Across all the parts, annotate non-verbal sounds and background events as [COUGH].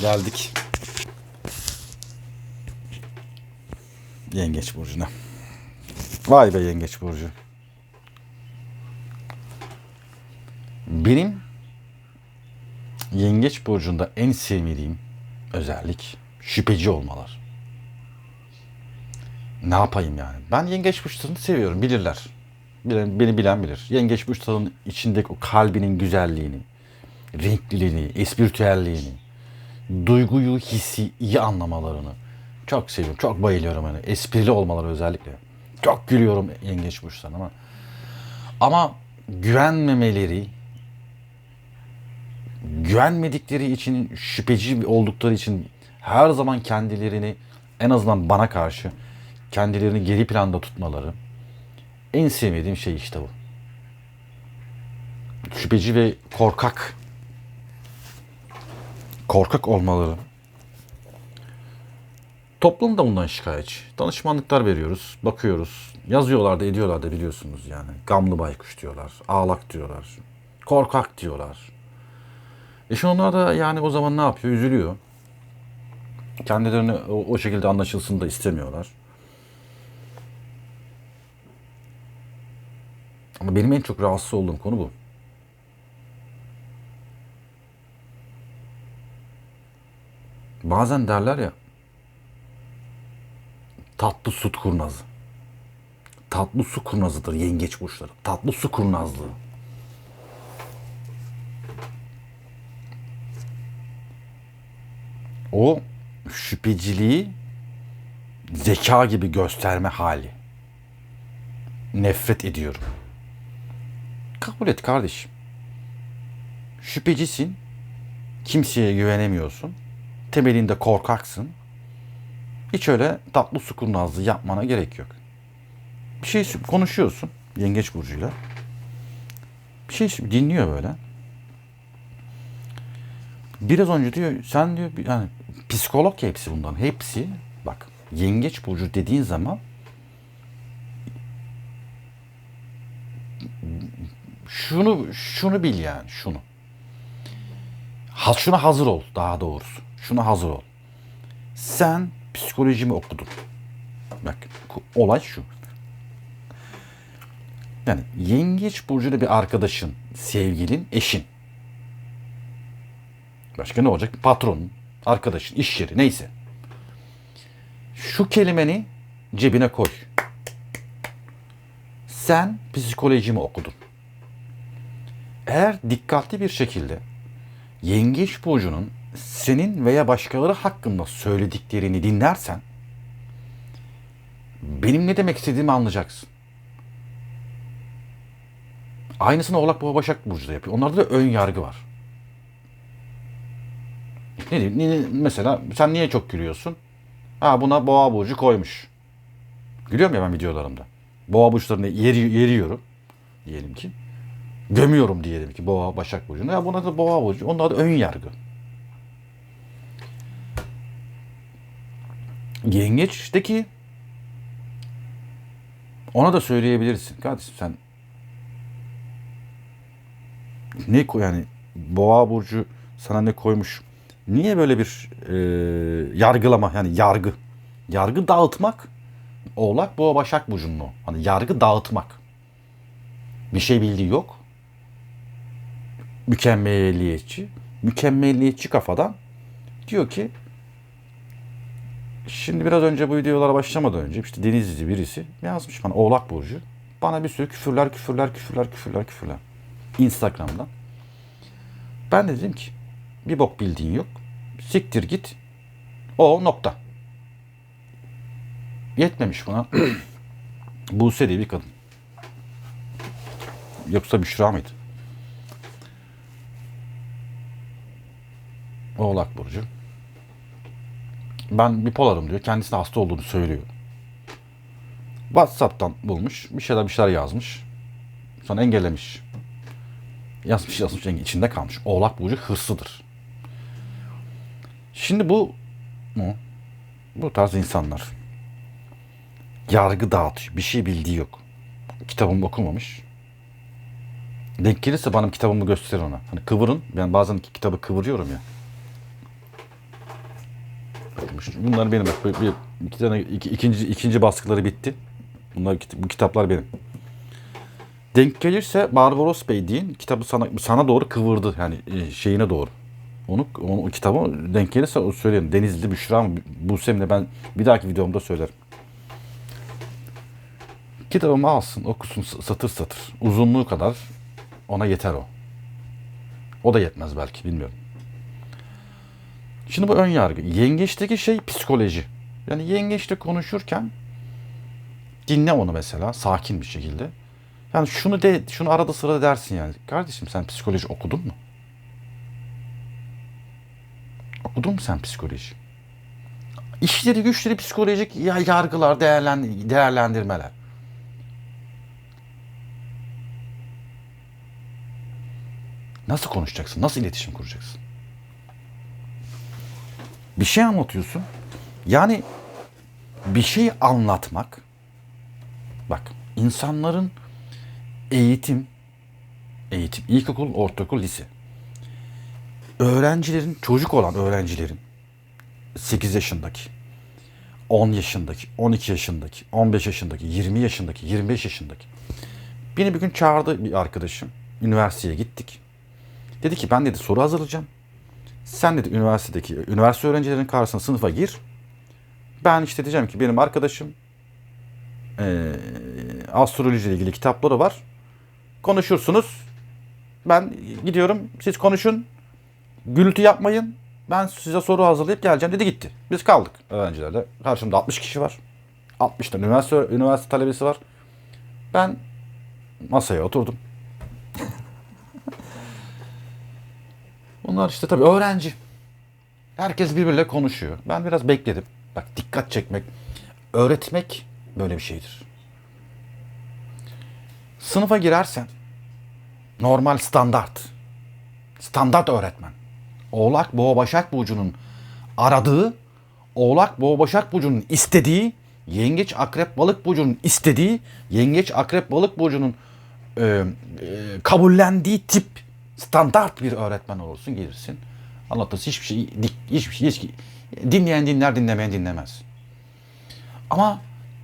Geldik. Yengeç burcuna. Vay be yengeç burcu. Benim yengeç burcunda en sevmediğim özellik şüpheci olmalar. Ne yapayım yani? Ben yengeç burçlarını seviyorum bilirler. Beni bilen bilir. Yengeç burçlarının içindeki o kalbinin güzelliğini, renkliliğini, espritüelliğini, duyguyu, hissi iyi anlamalarını çok seviyorum. Çok bayılıyorum hani. Esprili olmaları özellikle. Çok gülüyorum yengeç burçlarına ama ama güvenmemeleri güvenmedikleri için şüpheci oldukları için her zaman kendilerini en azından bana karşı kendilerini geri planda tutmaları en sevmediğim şey işte bu. Şüpheci ve korkak korkak olmaları. Toplum da bundan şikayetçi. Danışmanlıklar veriyoruz, bakıyoruz. Yazıyorlar da ediyorlar da biliyorsunuz yani. Gamlı baykuş diyorlar, ağlak diyorlar, korkak diyorlar. E şimdi onlar da yani o zaman ne yapıyor? Üzülüyor. Kendilerini o, o şekilde anlaşılsın da istemiyorlar. Ama benim en çok rahatsız olduğum konu bu. Bazen derler ya tatlı süt kurnazı. Tatlı su kurnazıdır yengeç burçları. Tatlı su kurnazlığı. O şüpheciliği zeka gibi gösterme hali. Nefret ediyorum. Kabul et kardeşim. Şüphecisin. Kimseye güvenemiyorsun. Temelinde korkaksın. Hiç öyle tatlı su kurnazlığı yapmana gerek yok. Bir şey konuşuyorsun yengeç burcuyla. Bir şey dinliyor böyle. Biraz önce diyor sen diyor yani psikolog hepsi bundan. Hepsi bak yengeç burcu dediğin zaman şunu şunu bil yani şunu. Ha, şuna hazır ol daha doğrusu. Şuna hazır ol. Sen psikolojimi okudun. Bak olay şu. Yani yengeç burcuyla bir arkadaşın, sevgilin, eşin. Başka ne olacak? Patronun, arkadaşın, iş yeri neyse. Şu kelimeni cebine koy. Sen psikolojimi okudun. Eğer dikkatli bir şekilde Yengeç burcunun senin veya başkaları hakkında söylediklerini dinlersen benim ne demek istediğimi anlayacaksın. Aynısını Oğlak Boğa Başak Burcu da yapıyor. Onlarda da ön yargı var. Ne diyeyim? Mesela sen niye çok gülüyorsun? Ha buna Boğa Burcu koymuş. Gülüyorum ya ben videolarımda. Boğa burçlarını yeri, yeriyorum. Diyelim ki. Gömüyorum diyelim ki Boğa Başak Burcu'na. Ya buna da Boğa Burcu. Onlar da ön yargı. Yengeç'teki ona da söyleyebilirsin. Kardeşim sen ne yani Boğa Burcu sana ne koymuş? Niye böyle bir e, yargılama yani yargı yargı dağıtmak Oğlak Boğa Başak Burcu'nun o. Hani yargı dağıtmak. Bir şey bildiği yok mükemmelliyetçi. Mükemmelliyetçi kafadan diyor ki şimdi biraz önce bu videolara başlamadan önce işte Denizli birisi yazmış bana Oğlak Burcu. Bana bir sürü küfürler, küfürler, küfürler, küfürler, küfürler. Instagram'dan. Ben de dedim ki bir bok bildiğin yok. Siktir git. O nokta. Yetmemiş buna. [CLEARS THROAT] Buse diye bir kadın. Yoksa Büşra mıydı? Oğlak Burcu. Ben bipolarım diyor. Kendisine hasta olduğunu söylüyor. WhatsApp'tan bulmuş. Bir şeyler bir şeyler yazmış. Sonra engellemiş. Yazmış yazmış içinde kalmış. Oğlak Burcu hırsıdır. Şimdi bu bu, bu tarz insanlar yargı dağıtıyor. Bir şey bildiği yok. Kitabımı okumamış. Denk gelirse bana kitabımı gösterir ona. Hani kıvırın. Ben bazen kitabı kıvırıyorum ya. Çıkmış. Bunlar benim bak. Bir, bir- iki tane iki, ikinci ikinci baskıları bitti. Bunlar bu kitaplar benim. Denk gelirse Barbaros Bey deyin. Kitabı sana sana doğru kıvırdı yani e, şeyine doğru. Onu, onu kitabı denk gelirse o söyleyin. Denizli Büşra mı? Buse'mle ben bir dahaki videomda söylerim. Kitabımı alsın, okusun satır satır. Uzunluğu kadar ona yeter o. O da yetmez belki bilmiyorum. Şimdi bu ön yargı. Yengeçteki şey psikoloji. Yani yengeçle konuşurken dinle onu mesela sakin bir şekilde. Yani şunu de şunu arada sırada dersin yani. Kardeşim sen psikoloji okudun mu? Okudun mu sen psikoloji? İşleri güçleri psikolojik ya- yargılar, değerlen, değerlendirmeler. Nasıl konuşacaksın? Nasıl iletişim kuracaksın? Bir şey anlatıyorsun. Yani bir şey anlatmak. Bak insanların eğitim, eğitim, ilkokul, ortaokul, lise. Öğrencilerin, çocuk olan öğrencilerin 8 yaşındaki, 10 yaşındaki, 12 yaşındaki, 15 yaşındaki, 20 yaşındaki, 25 yaşındaki. Beni bir gün çağırdı bir arkadaşım. Üniversiteye gittik. Dedi ki ben dedi soru hazırlayacağım. Sen dedi üniversitedeki üniversite öğrencilerinin karşısına sınıfa gir. Ben işte diyeceğim ki benim arkadaşım eee astrolojiyle ilgili kitapları var. Konuşursunuz. Ben gidiyorum. Siz konuşun. Gürültü yapmayın. Ben size soru hazırlayıp geleceğim dedi gitti. Biz kaldık öğrencilerle. Karşımda 60 kişi var. 60 tane üniversite, üniversite talebesi var. Ben masaya oturdum. Bunlar işte tabii öğrenci. Herkes birbiriyle konuşuyor. Ben biraz bekledim. Bak dikkat çekmek, öğretmek böyle bir şeydir. Sınıfa girersen normal standart. Standart öğretmen. Oğlak Boğa Başak Burcu'nun aradığı, Oğlak Boğa Başak Burcu'nun istediği, Yengeç Akrep Balık Burcu'nun istediği, Yengeç Akrep Balık Burcu'nun e, e, kabullendiği tip standart bir öğretmen olursun gelirsin. Anlatırsın hiçbir şey hiçbir şey hiç, dinleyen dinler dinlemeyen dinlemez. Ama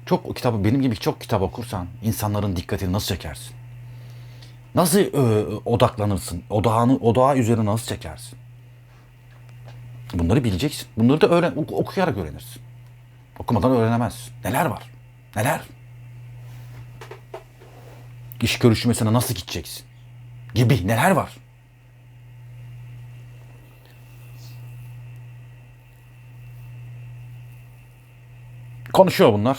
çok kitabı benim gibi çok kitap okursan insanların dikkatini nasıl çekersin? Nasıl e, odaklanırsın? Odağını odağı üzerine nasıl çekersin? Bunları bileceksin. Bunları da öğren ok- okuyarak öğrenirsin. Okumadan öğrenemezsin. Neler var? Neler? İş görüşmesine nasıl gideceksin? Gibi neler var? Konuşuyor bunlar.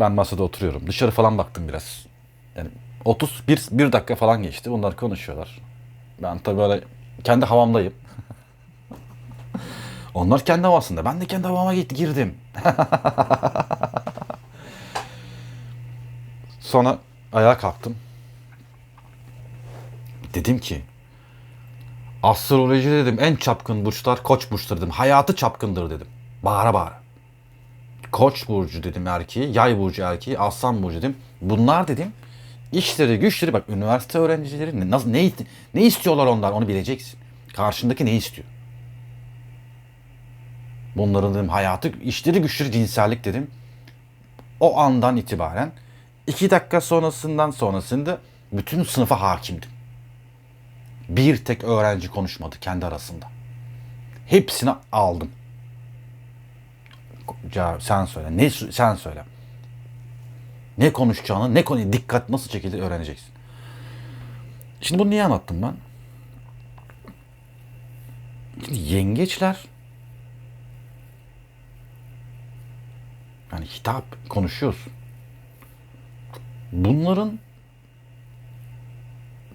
ben masada oturuyorum. Dışarı falan baktım biraz. Yani 31 bir dakika falan geçti. Bunlar konuşuyorlar. Ben tabii böyle kendi havamdayım. Onlar kendi havasında. Ben de kendi havama git girdim. Sonra ayağa kalktım. Dedim ki astroloji dedim en çapkın burçlar koç burçları dedim. Hayatı çapkındır dedim. Bağıra bağıra. Koç burcu dedim erkeği, yay burcu erkeği, aslan burcu dedim. Bunlar dedim işleri güçleri bak üniversite öğrencileri ne, nasıl, ne, ne istiyorlar onlar onu bileceksin. Karşındaki ne istiyor? Bunların dedim hayatı, işleri güçleri cinsellik dedim. O andan itibaren iki dakika sonrasından sonrasında bütün sınıfa hakimdim. Bir tek öğrenci konuşmadı kendi arasında. Hepsini aldım. Sen söyle. Ne sen söyle. Ne konuşacağını, ne konu dikkat nasıl çekilir öğreneceksin. Şimdi bunu niye anlattım ben? Şimdi yengeçler yani hitap konuşuyorsun. Bunların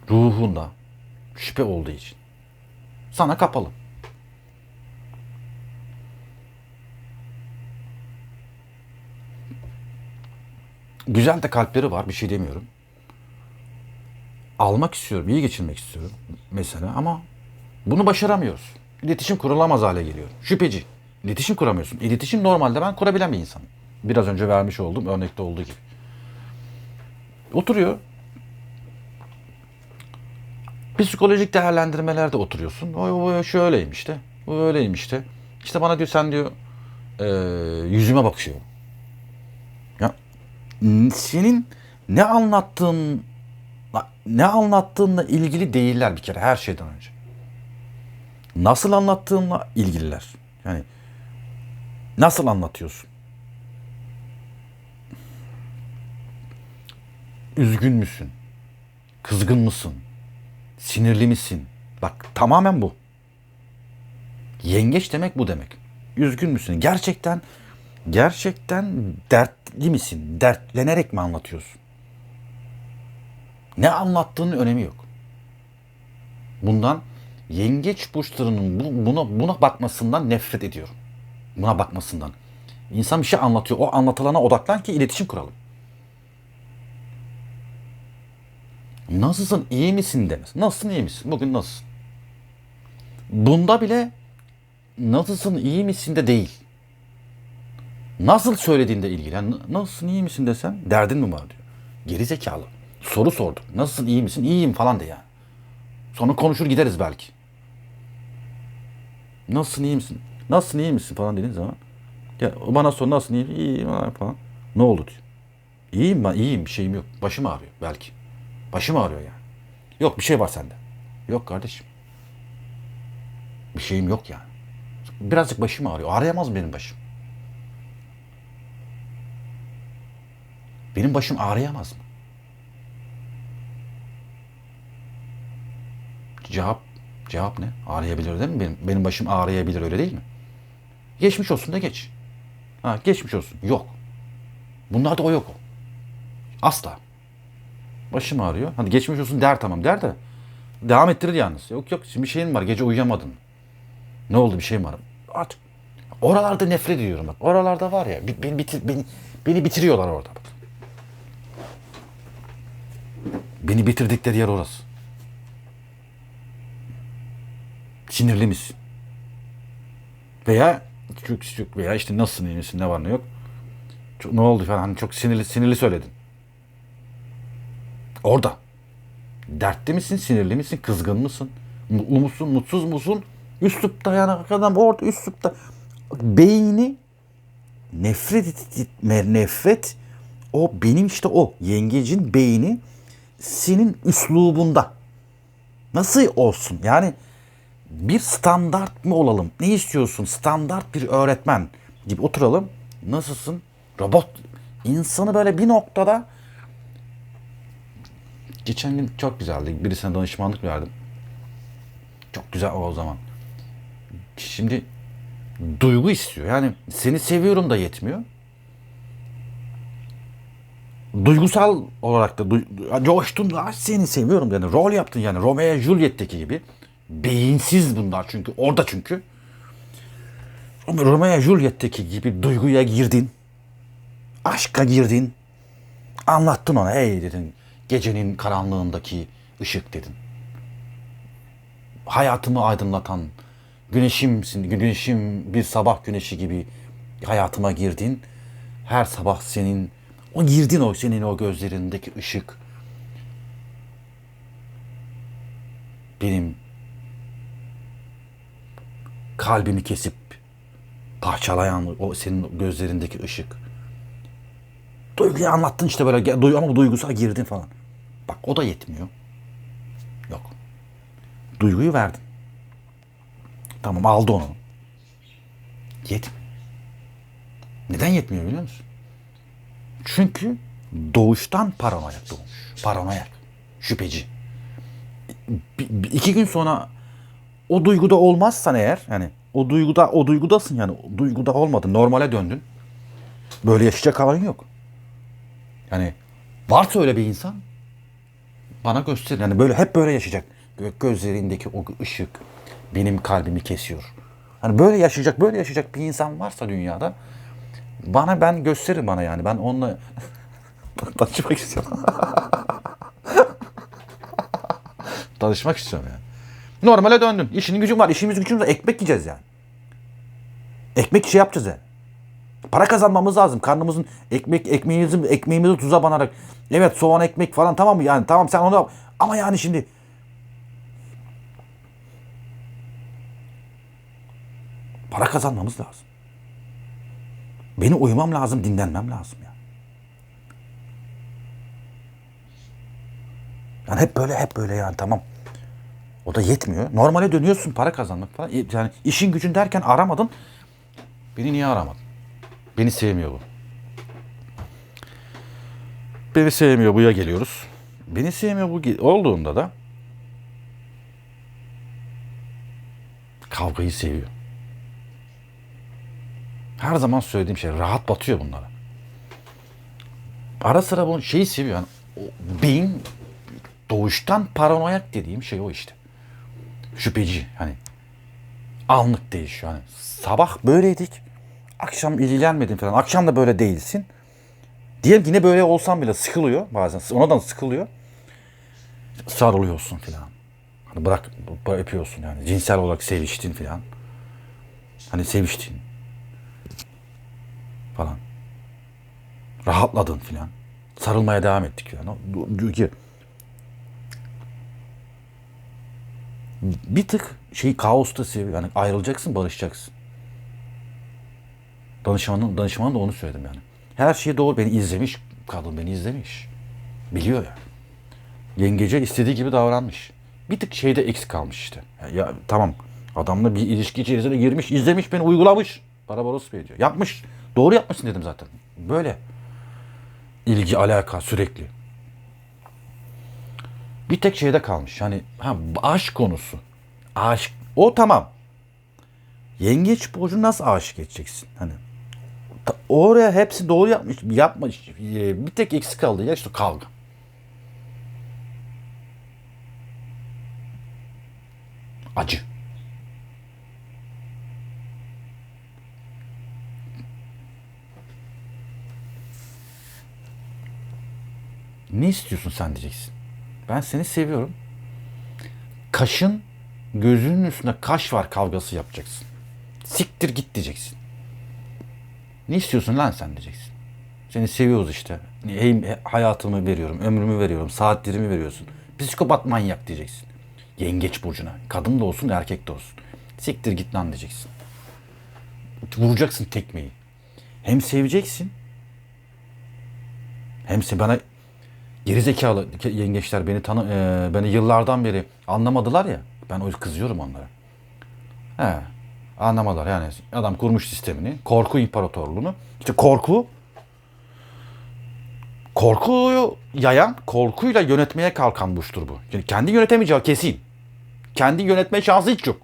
ruhunda şüphe olduğu için sana kapalı. Güzel de kalpleri var bir şey demiyorum. Almak istiyorum, iyi geçirmek istiyorum mesela ama bunu başaramıyoruz. İletişim kurulamaz hale geliyor. Şüpheci. İletişim kuramıyorsun. İletişim normalde ben kurabilen bir insanım. Biraz önce vermiş olduğum örnekte olduğu gibi. Oturuyor. Psikolojik değerlendirmelerde oturuyorsun. O, o şöyleymiş işte. O öyleymiş işte. İşte bana diyor sen diyor e, yüzüme bakıyor. Ya senin ne anlattığın ne anlattığınla ilgili değiller bir kere her şeyden önce. Nasıl anlattığınla ilgililer. Yani nasıl anlatıyorsun? Üzgün müsün? Kızgın mısın? Sinirli misin? Bak tamamen bu. Yengeç demek bu demek. Üzgün müsün? Gerçekten gerçekten dertli misin? Dertlenerek mi anlatıyorsun? Ne anlattığının önemi yok. Bundan yengeç burçlarının bu- buna buna bakmasından nefret ediyorum. Buna bakmasından. İnsan bir şey anlatıyor. O anlatılana odaklan ki iletişim kuralım. Nasılsın, iyi misin demez. Nasılsın, iyi misin? Bugün nasılsın? Bunda bile nasılsın, iyi misin de değil. Nasıl söylediğinde ilgili. Yani nasılsın, iyi misin desen derdin mi var diyor. Geri zekalı. Soru sorduk. Nasılsın, iyi misin? İyiyim falan de yani. Sonra konuşur gideriz belki. Nasılsın, iyi misin? Nasılsın, iyi misin falan dediğin zaman. Ya bana sor nasılsın, iyi İyiyim falan. Ne oldu diyor. İyiyim ben, iyiyim. Bir şeyim yok. Başım ağrıyor belki. Başım ağrıyor yani. Yok bir şey var sende. Yok kardeşim. Bir şeyim yok yani. Birazcık başım ağrıyor. Ağrıyamaz benim başım? Benim başım ağrıyamaz mı? Cevap cevap ne? Ağrıyabilir değil mi? Benim, benim başım ağrıyabilir öyle değil mi? Geçmiş olsun da geç. Ha, geçmiş olsun. Yok. Bunlarda o yok o. Asla. Başım ağrıyor. Hadi geçmiş olsun der tamam der de. Devam ettirir yalnız. Yok yok şimdi bir şeyin var gece uyuyamadın. Ne oldu bir şeyim var. Artık oralarda nefret ediyorum bak. Oralarda var ya beni, bitir, beni, beni bitiriyorlar orada. Bak. Beni bitirdikleri yer orası. Sinirli misin? Veya çok, çok veya işte nasılsın iyi misin ne var ne yok. Çok, ne oldu falan hani çok sinirli sinirli söyledin. Orada. Dertli misin, sinirli misin, kızgın mısın? Mutlu musun, mutsuz musun? Üslupta yani adam orada üslupta. Beyni nefret etme, nefret o benim işte o yengecin beyni senin üslubunda. Nasıl olsun? Yani bir standart mı olalım? Ne istiyorsun? Standart bir öğretmen gibi oturalım. Nasılsın? Robot. İnsanı böyle bir noktada Geçen gün çok güzeldi. Birisine danışmanlık verdim. Çok güzel o zaman. Şimdi duygu istiyor. Yani seni seviyorum da yetmiyor. Duygusal olarak da coştun da seni seviyorum yani rol yaptın yani Romeo Juliet'teki gibi. Beyinsiz bunlar çünkü orada çünkü. Romeo Juliet'teki gibi duyguya girdin. Aşka girdin. Anlattın ona hey dedin gecenin karanlığındaki ışık dedin. Hayatımı aydınlatan güneşimsin, güneşim bir sabah güneşi gibi hayatıma girdin. Her sabah senin, o girdin o senin o gözlerindeki ışık. Benim kalbimi kesip parçalayan o senin gözlerindeki ışık. Duyguyu anlattın işte böyle ama duygusal girdin falan. O da yetmiyor. Yok. Duyguyu verdin. Tamam aldı onu. Yetmiyor. Neden yetmiyor biliyor musun? Çünkü doğuştan paranoyak doğmuş. Paranoyak. Şüpheci. Bir, iki gün sonra o duyguda olmazsan eğer yani o duyguda o duygudasın yani duyguda olmadın normale döndün. Böyle yaşayacak halin yok. Yani varsa öyle bir insan bana göster. Yani böyle hep böyle yaşayacak. Gö- Gözlerindeki o ışık benim kalbimi kesiyor. Hani böyle yaşayacak, böyle yaşayacak bir insan varsa dünyada bana ben gösterir bana yani. Ben onunla [LAUGHS] tanışmak istiyorum. [LAUGHS] tanışmak istiyorum yani. Normale döndün. İşinin gücün var. İşimiz gücümüz var. Ekmek yiyeceğiz yani. Ekmek şey yapacağız yani. Para kazanmamız lazım. Karnımızın ekmek ekmeğimizi ekmeğimizi tuza banarak. Evet soğan ekmek falan tamam mı? Yani tamam sen onu yap. Ama yani şimdi para kazanmamız lazım. Beni uyumam lazım, dinlenmem lazım ya. Yani. yani hep böyle hep böyle yani tamam. O da yetmiyor. Normale dönüyorsun para kazanmak falan. Yani işin gücün derken aramadın. Beni niye aramadın? Beni sevmiyor bu. Beni sevmiyor buya geliyoruz. Beni sevmiyor bu olduğunda da kavgayı seviyor. Her zaman söylediğim şey rahat batıyor bunlara. Ara sıra bu şeyi seviyor. Yani o beyin doğuştan paranoyak dediğim şey o işte. Şüpheci hani anlık değişiyor. Hani sabah böyleydik. Akşam ilgilenmedin falan. Akşam da böyle değilsin. Diyelim yine böyle olsam bile sıkılıyor bazen. Ona da sıkılıyor. Sarılıyorsun falan. Hani bırak bu- yapıyorsun yani. Cinsel olarak seviştin falan. Hani seviştin. Falan. Rahatladın falan. Sarılmaya devam ettik. O- Diyor ki bir tık şey kaosta seviyor. Yani ayrılacaksın, barışacaksın. Danışmanın, danışmanın da onu söyledim yani. Her şeyi doğru beni izlemiş. Kadın beni izlemiş. Biliyor yani. Yengece istediği gibi davranmış. Bir tık şeyde eksik kalmış işte. Ya, ya tamam adamla bir ilişki içerisine girmiş, izlemiş, beni uygulamış. Barbaros Bey diyor. Yapmış. Doğru yapmışsın dedim zaten. Böyle. ilgi, alaka sürekli. Bir tek şeyde kalmış. Hani ha, aşk konusu. Aşk. O tamam. Yengeç burcu nasıl aşık edeceksin? Hani oraya hepsi doğru yapmış, yapmış. Ee, Bir tek eksik kaldı ya işte kavga. Acı. Ne istiyorsun sen diyeceksin. Ben seni seviyorum. Kaşın gözünün üstünde kaş var kavgası yapacaksın. Siktir git diyeceksin. Ne istiyorsun lan sen diyeceksin. Seni seviyoruz işte. Hey, hayatımı veriyorum, ömrümü veriyorum, saatlerimi veriyorsun. Psikopat manyak diyeceksin. Yengeç burcuna. Kadın da olsun, erkek de olsun. Siktir git lan diyeceksin. Vuracaksın tekmeyi. Hem seveceksin. Hem se- bana gerizekalı yengeçler beni tanı e, beni yıllardan beri anlamadılar ya. Ben o kızıyorum onlara. He. Anlamadılar yani. Adam kurmuş sistemini. Korku imparatorluğunu. İşte korku korkuyu yayan, korkuyla yönetmeye kalkan burçtur bu. Yani kendi yönetemeyeceği kesin. Kendi yönetme şansı hiç yok.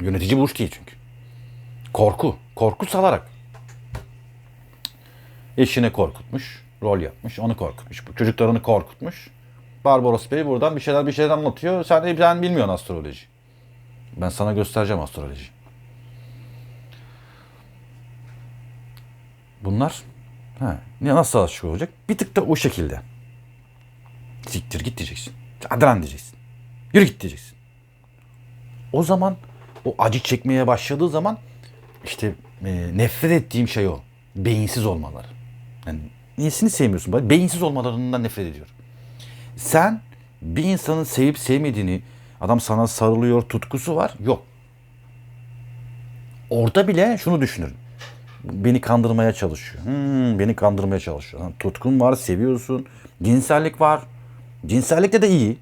Yönetici burç değil çünkü. Korku. Korku salarak. Eşine korkutmuş. Rol yapmış. Onu korkutmuş. Çocuklarını korkutmuş. Barbaros Bey buradan bir şeyler bir şeyler anlatıyor. Sen sen bilmiyorsun astroloji. Ben sana göstereceğim astroloji. Bunlar ha, ne nasıl aşık olacak? Bir tık da o şekilde. Siktir git diyeceksin. Hadi diyeceksin. Yürü git diyeceksin. O zaman o acı çekmeye başladığı zaman işte e, nefret ettiğim şey o. Beyinsiz olmaları. Yani niyesini sevmiyorsun? Beyinsiz olmalarından nefret ediyorum. Sen bir insanın sevip sevmediğini, adam sana sarılıyor, tutkusu var. Yok. Orada bile şunu düşünürüm. Beni kandırmaya çalışıyor. Hmm, beni kandırmaya çalışıyor. Tutkun var, seviyorsun. Cinsellik var. Cinsellikte de iyi.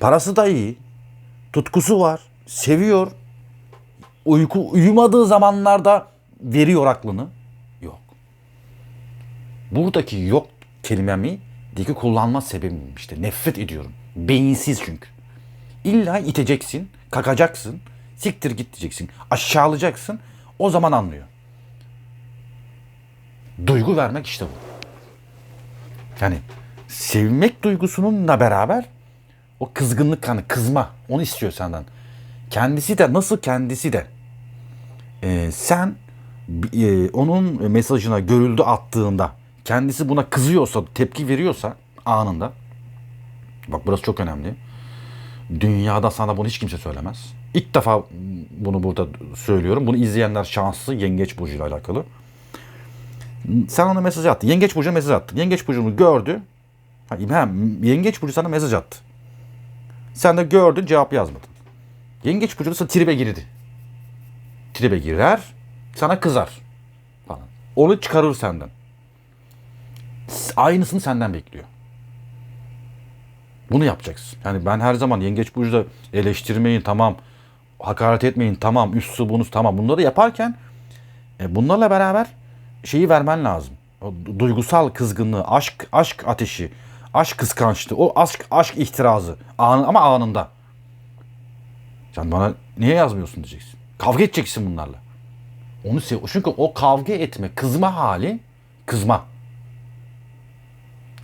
Parası da iyi. Tutkusu var. Seviyor. Uyku uyumadığı zamanlarda veriyor aklını. Yok. Buradaki yok kelimemi diki kullanma sebebim işte. Nefret ediyorum. Beyinsiz çünkü. İlla iteceksin, kakacaksın, siktir git diyeceksin, aşağılayacaksın. O zaman anlıyor. Duygu vermek işte bu. Yani sevmek duygusununla beraber o kızgınlık hani kızma onu istiyor senden. Kendisi de nasıl kendisi de e, sen e, onun mesajına görüldü attığında kendisi buna kızıyorsa tepki veriyorsa anında bak burası çok önemli. Dünyada sana bunu hiç kimse söylemez. İlk defa bunu burada söylüyorum. Bunu izleyenler şanslı Yengeç Burcu'yla alakalı. Sen ona mesaj attın. Yengeç Burcu'na mesaj attın. Yengeç Burcu'nu gördü. Hem Yengeç Burcu sana mesaj attı. Sen de gördün cevap yazmadın. Yengeç Burcu da tribe girdi. tribe girer, sana kızar falan. Onu çıkarır senden. Aynısını senden bekliyor. Bunu yapacaksın. Yani ben her zaman yengeç burcuda eleştirmeyin tamam, hakaret etmeyin tamam, üstü bonus tamam. Bunları yaparken e, bunlarla beraber şeyi vermen lazım. O du- duygusal kızgınlığı, aşk aşk ateşi, aşk kıskançlığı, o aşk aşk ihtirazı anı, ama anında. Sen bana niye yazmıyorsun diyeceksin. Kavga edeceksin bunlarla. Onu sev çünkü o kavga etme, kızma hali kızma.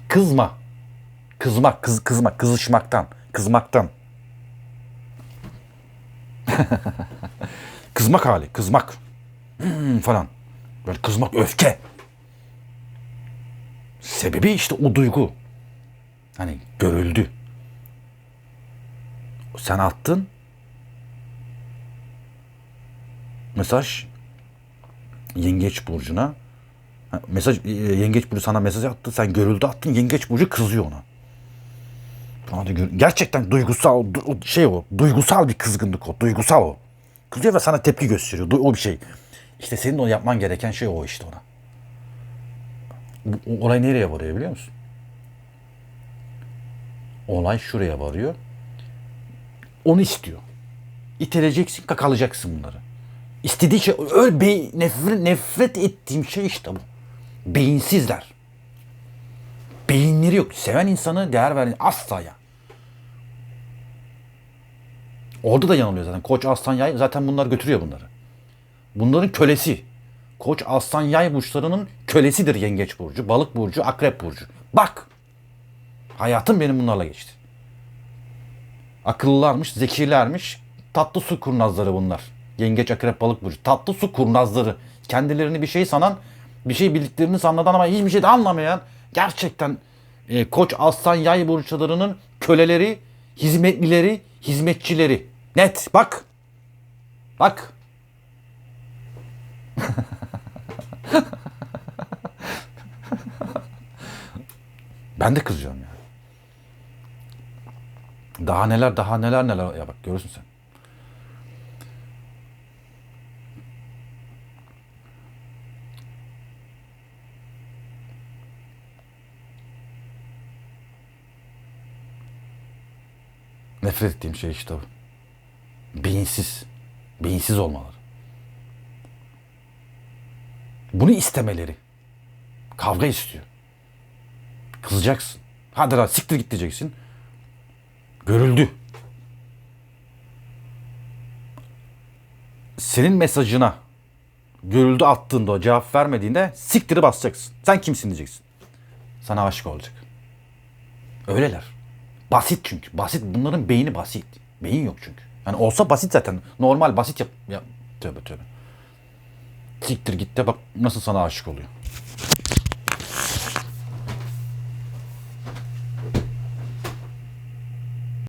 Kızma. Kızmak, kız, kızmak, kızışmaktan, kızmaktan. [LAUGHS] kızmak hali, kızmak. Hmm, falan. Böyle kızmak, öfke. Sebebi işte o duygu. Hani görüldü. Sen attın. Mesaj Yengeç burcuna. Mesaj e, Yengeç burcu sana mesaj attı. Sen görüldü attın. Yengeç burcu kızıyor ona. Bana da gerçekten duygusal du- o şey o. Duygusal bir kızgınlık o. Duygusal o. Kızıyor ve sana tepki gösteriyor. Du- O bir şey. İşte senin onu yapman gereken şey o işte ona. O olay nereye varıyor biliyor musun? Olay şuraya varıyor. Onu istiyor. İteleceksin, kakalayacaksın bunları. İstediği şey öyle nefret, nefret ettiğim şey işte bu. Beyinsizler. Beyinleri yok. Seven insanı değer veren asla ya. Orada da yanılıyor zaten. Koç aslan yay zaten bunlar götürüyor bunları. Bunların kölesi. Koç aslan yay burçlarının kölesidir yengeç burcu, balık burcu, akrep burcu. Bak. Hayatım benim bunlarla geçti. Akıllılarmış, zekilermiş. Tatlı su kurnazları bunlar. Yengeç, akrep, balık burcu. Tatlı su kurnazları. Kendilerini bir şey sanan, bir şey bildiklerini sanladan ama hiçbir şey de anlamayan gerçekten e, koç, aslan, yay burçlarının köleleri, hizmetlileri, hizmetçileri. Net bak. Bak. [LAUGHS] ben de kızıyorum yani. Daha neler daha neler neler ya bak görürsün sen. Nefret ettiğim şey işte bu. Beyinsiz. Beyinsiz olmaları. Bunu istemeleri. Kavga istiyor. Kızacaksın. Hadi lan siktir git diyeceksin. Görüldü. Senin mesajına görüldü attığında o cevap vermediğinde siktiri basacaksın. Sen kimsin diyeceksin. Sana aşık olacak. Öyleler. Basit çünkü. Basit. Bunların beyni basit. Beyin yok çünkü. Yani olsa basit zaten. Normal basit yap. yap. Tövbe tövbe. Siktir git de bak nasıl sana aşık oluyor.